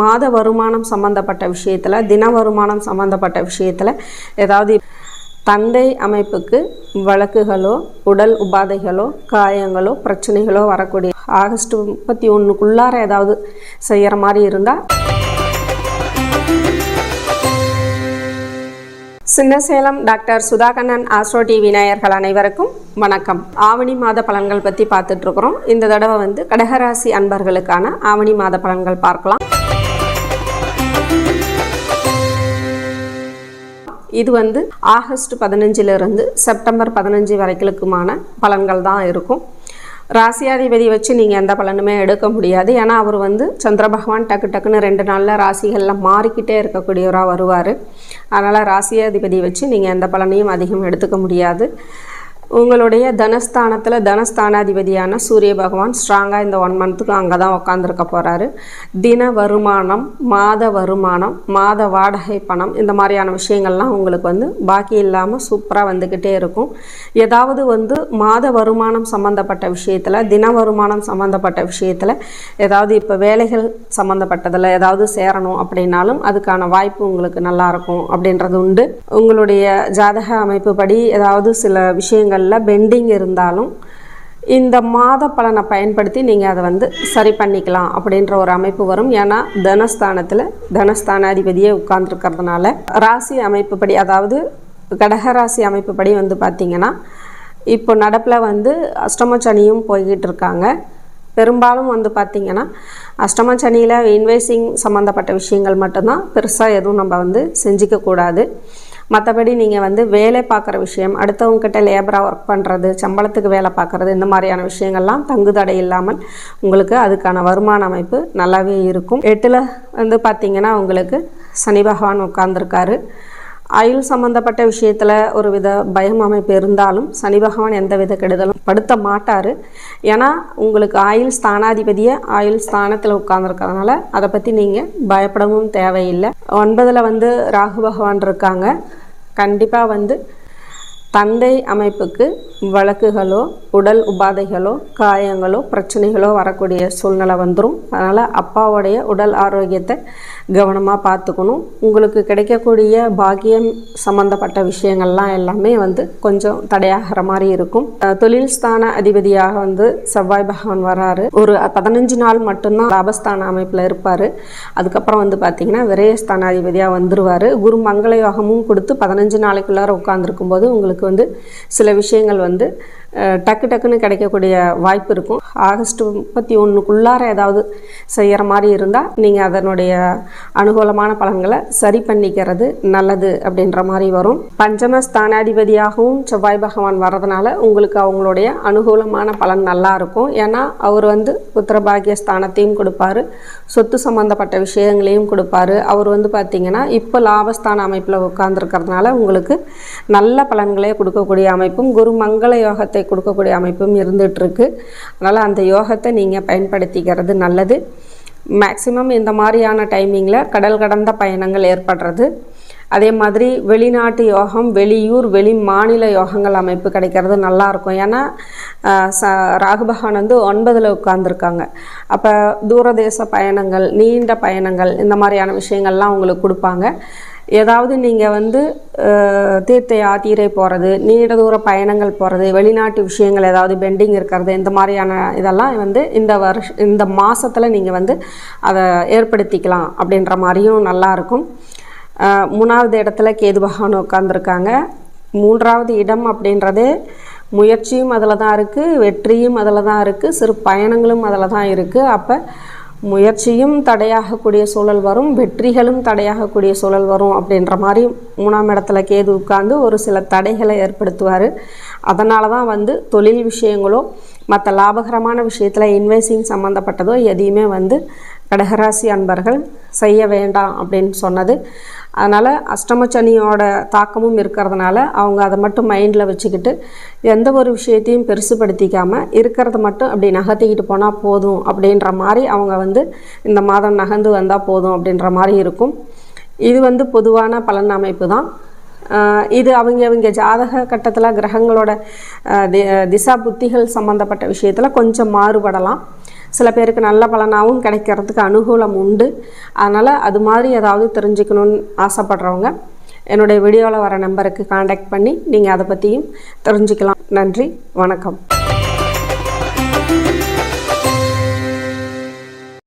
மாத வருமானம் சம்மந்தப்பட்ட விஷயத்தில் தின வருமானம் சம்மந்தப்பட்ட விஷயத்தில் ஏதாவது தந்தை அமைப்புக்கு வழக்குகளோ உடல் உபாதைகளோ காயங்களோ பிரச்சனைகளோ வரக்கூடிய ஆகஸ்ட் முப்பத்தி ஒன்றுக்குள்ளார ஏதாவது செய்கிற மாதிரி இருந்தால் Chinnasalem doctor Sudhakannan Astro TV நேயர்கள் அனைவருக்கும் வணக்கம். ஆவணி மாத பலன்கள் பற்றி பார்த்துட்ருக்குறோம் இந்த தடவை வந்து கடகராசி அன்பர்களுக்கான ஆவணி மாத பலன்கள் பார்க்கலாம். இது வந்து ஆகஸ்ட் பதினஞ்சிலிருந்து செப்டம்பர் பதினஞ்சு வரைக்குமான பலன்கள் தான் இருக்கும். ராசியாதிபதி வச்சு நீங்கள் எந்த பலனுமே எடுக்க முடியாது. ஏன்னா அவர் வந்து சந்திர பகவான் டக்கு டக்குன்னு ரெண்டு நாளில் ராசிகளில் மாறிக்கிட்டே இருக்கக்கூடியவராக வருவார். அதனால் ராசியாதிபதி வச்சு நீங்கள் எந்த பலனையும் அதிகம் எடுத்துக்க முடியாது. உங்களுடைய தனஸ்தானத்தில் தனஸ்தானாதிபதியான சூரிய பகவான் ஸ்ட்ராங்காக இந்த ஒன் மந்த்துக்கு அங்கே தான் உட்காந்துருக்க போகிறாரு தின வருமானம் மாத வருமானம் மாத வாடகை பணம் இந்த மாதிரியான விஷயங்கள்லாம் உங்களுக்கு வந்து பாக்கி இல்லாமல் சூப்பராக வந்துக்கிட்டே இருக்கும். ஏதாவது வந்து மாத வருமானம் சம்மந்தப்பட்ட விஷயத்தில் தின வருமானம் சம்மந்தப்பட்ட விஷயத்தில் ஏதாவது இப்போ வேலைகள் சம்மந்தப்பட்டதில் ஏதாவது சேரணும் அப்படின்னாலும் அதுக்கான வாய்ப்பு உங்களுக்கு நல்லாயிருக்கும் அப்படின்றது உண்டு. உங்களுடைய ஜாதக அமைப்பு படி ஏதாவது சில விஷயங்கள் விஷயங்களில் பெண்டிங் இருந்தாலும் இந்த மாத பலனை பயன்படுத்தி நீங்கள் அதை வந்து சரி பண்ணிக்கலாம் அப்படின்ற ஒரு அமைப்பு வரும். ஏன்னா தனஸ்தானத்தில் தனஸ்தானாதிபதியே உட்கார்ந்துருக்கிறதுனால ராசி அமைப்புப்படி அதாவது கடகராசி அமைப்புப்படி வந்து பார்த்திங்கன்னா இப்போ நடப்பில் வந்து அஷ்டம சனியும் போய்கிட்டு இருக்காங்க. பெரும்பாலும் வந்து பார்த்திங்கன்னா அஷ்டம சனியில் இன்வைசிங் சம்மந்தப்பட்ட விஷயங்கள் மட்டும்தான் பெருசாக எதுவும் நம்ம வந்து செஞ்சிக்கக்கூடாது மற்றபடி நீங்கள் வந்து வேலை பார்க்குற விஷயம் அடுத்தவங்கக்கிட்ட லேபராக ஒர்க் பண்ணுறது சம்பளத்துக்கு வேலை பார்க்குறது இந்த மாதிரியான விஷயங்கள்லாம் தங்குதடை இல்லாமல் உங்களுக்கு அதுக்கான வருமான அமைப்பு நல்லாவே இருக்கும். எட்டில் வந்து பார்த்திங்கன்னா உங்களுக்கு சனி பகவான் உட்கார்ந்துருக்காரு. ஆயுள் சம்மந்தப்பட்ட விஷயத்தில் ஒரு வித பயம் அமைப்பு இருந்தாலும் சனி பகவான் எந்த வித கெடுதலும் படுத்த மாட்டார். ஏன்னா உங்களுக்கு ஆயுள் ஸ்தானாதிபதியை ஆயுள் ஸ்தானத்தில் உட்கார்ந்துருக்கிறதுனால அதை பற்றி நீங்கள் பயப்படவும் தேவையில்லை. ஒன்பதில் வந்து ராகு பகவான் இருக்காங்க. கண்டிப்பாக வந்து தந்தை அமைப்புக்கு வழக்குகளோ உடல் உபாதைகளோ காயங்களோ பிரச்சனைகளோ வரக்கூடிய சூழ்நிலை வந்துடும் அதனால் அப்பாவுடைய உடல் ஆரோக்கியத்தை கவனமாக பார்த்துக்கணும். உங்களுக்கு கிடைக்கக்கூடிய பாக்கியம் சம்மந்தப்பட்ட விஷயங்கள்லாம் எல்லாமே வந்து கொஞ்சம் தடையாகிற மாதிரி இருக்கும். தொழில் ஸ்தான அதிபதியாக வந்து செவ்வாய் பகவான் வராரு. ஒரு பதினஞ்சு நாள் மட்டும்தான் லாபஸ்தான அமைப்பில் இருப்பார். அதுக்கப்புறம் வந்து பார்த்திங்கன்னா விரயஸ்தான அதிபதியாக வந்துடுவார் குரு மங்கள யோகமும் கொடுத்து பதினஞ்சு நாளைக்குள்ளார உட்காந்துருக்கும் போது உங்களுக்கு வந்து சில விஷயங்கள் வந்து வந்து டக்கு டக்குன்னு கிடைக்கக்கூடிய வாய்ப்பு இருக்கும். ஆகஸ்ட் முப்பத்தி ஒன்றுக்குள்ளார ஏதாவது செய்கிற மாதிரி இருந்தால் நீங்கள் அதனுடைய அனுகூலமான பலன்களை சரி பண்ணிக்கிறது நல்லது அப்படின்ற மாதிரி வரும். பஞ்சம ஸ்தானாதிபதியாகவும் செவ்வாய் பகவான் வர்றதுனால உங்களுக்கு அவங்களுடைய அனுகூலமான பலன் நல்லா இருக்கும். ஏன்னா அவர் வந்து புத்திரபாகிய ஸ்தானத்தையும் கொடுப்பாரு. சொத்து சம்மந்தப்பட்ட விஷயங்களையும் கொடுப்பாரு. அவர் வந்து பார்த்திங்கன்னா இப்போ லாபஸ்தான அமைப்பில் உட்கார்ந்துருக்கிறதுனால உங்களுக்கு நல்ல பலன்களே கொடுக்கக்கூடிய அமைப்பும் குரு மங்கள யோகத்தை கொடுக்கக்கூடிய அமைப்பும் இருந்துகிட்ருக்கு அதனால் அந்த யோகத்தை நீங்கள் பயன்படுத்திக்கிறது நல்லது. மேக்சிமம் இந்த மாதிரியான டைமிங்கில் கடல் கடந்த பயணங்கள் ஏற்படுறது. அதே மாதிரி வெளிநாட்டு யோகம் வெளியூர் வெளி மாநில யோகங்கள் அமைப்பு கிடைக்கிறது நல்லாயிருக்கும். ஏன்னா ச ராகுபகான் வந்து ஒன்பதில் உட்காந்துருக்காங்க அப்போ தூரதேச பயணங்கள் நீண்ட பயணங்கள் இந்த மாதிரியான விஷயங்கள்லாம் அவங்களுக்கு கொடுப்பாங்க. ஏதாவது நீங்கள் வந்து தீர்த்த யாத்திரை போகிறது நீண்ட தூர பயணங்கள் போகிறது வெளிநாட்டு விஷயங்கள் ஏதாவது பெண்டிங் இருக்கிறது இந்த மாதிரியான இதெல்லாம் வந்து இந்த வருஷ இந்த மாதத்தில் நீங்கள் வந்து அதை ஏற்படுத்திக்கலாம் அப்படின்ற மாதிரியும் நல்லாயிருக்கும் மூணாவது இடத்துல கேது பகவான் உட்காந்துருக்காங்க மூன்றாவது இடம் அப்படின்றதே முயற்சியும் அதில் தான் இருக்குது வெற்றியும் அதில் தான் இருக்குது சிறு பயணங்களும் அதில் தான் இருக்குது அப்போ முயற்சியும் தடையாகக்கூடிய சூழல் வரும் வெற்றிகளும் தடையாகக்கூடிய சூழல் வரும் அப்படின்ற மாதிரி மூணாம் இடத்துல கேது உட்காந்து ஒரு சில தடைகளை ஏற்படுத்துவார். அதனால தான் வந்து தொழில் விஷயங்களோ மற்ற லாபகரமான விஷயத்தில் இன்வெஸ்டிங் சம்மந்தப்பட்டதோ எதையுமே வந்து கடகராசி அன்பர்கள் செய்ய வேண்டாம் அப்படின்னு சொன்னது. அதனால் அஷ்டமச்சனியோட தாக்கமும் இருக்கிறதுனால அவங்க அதை மட்டும் மைண்டில் வச்சுக்கிட்டு எந்த ஒரு விஷயத்தையும் பெருசுப்படுத்திக்காமல் இருக்கிறத மட்டும் அப்படி நகர்த்திக்கிட்டு போனால் போதும் அப்படின்ற மாதிரி அவங்க வந்து இந்த மாதம் நகர்ந்து வந்தால் போதும் அப்படின்ற மாதிரி இருக்கும். இது வந்து பொதுவான பலன் அமைப்பு தான் இது அவங்க அவங்க ஜாதக கட்டத்தில் கிரகங்களோட திசா புத்திகள் சம்மந்தப்பட்ட விஷயத்தில் கொஞ்சம் மாறுபடலாம். சில பேருக்கு நல்ல பலனாகவும் கிடைக்கிறதுக்கு அனுகூலம் உண்டு. அதனால் அது மாதிரி ஏதாவது தெரிஞ்சுக்கணுன்னு ஆசைப்படுறவங்க என்னுடைய வீடியோவில் வர நம்பருக்கு காண்டாக்ட் பண்ணி நீங்கள் அதை பற்றியும் தெரிஞ்சுக்கலாம். நன்றி வணக்கம்.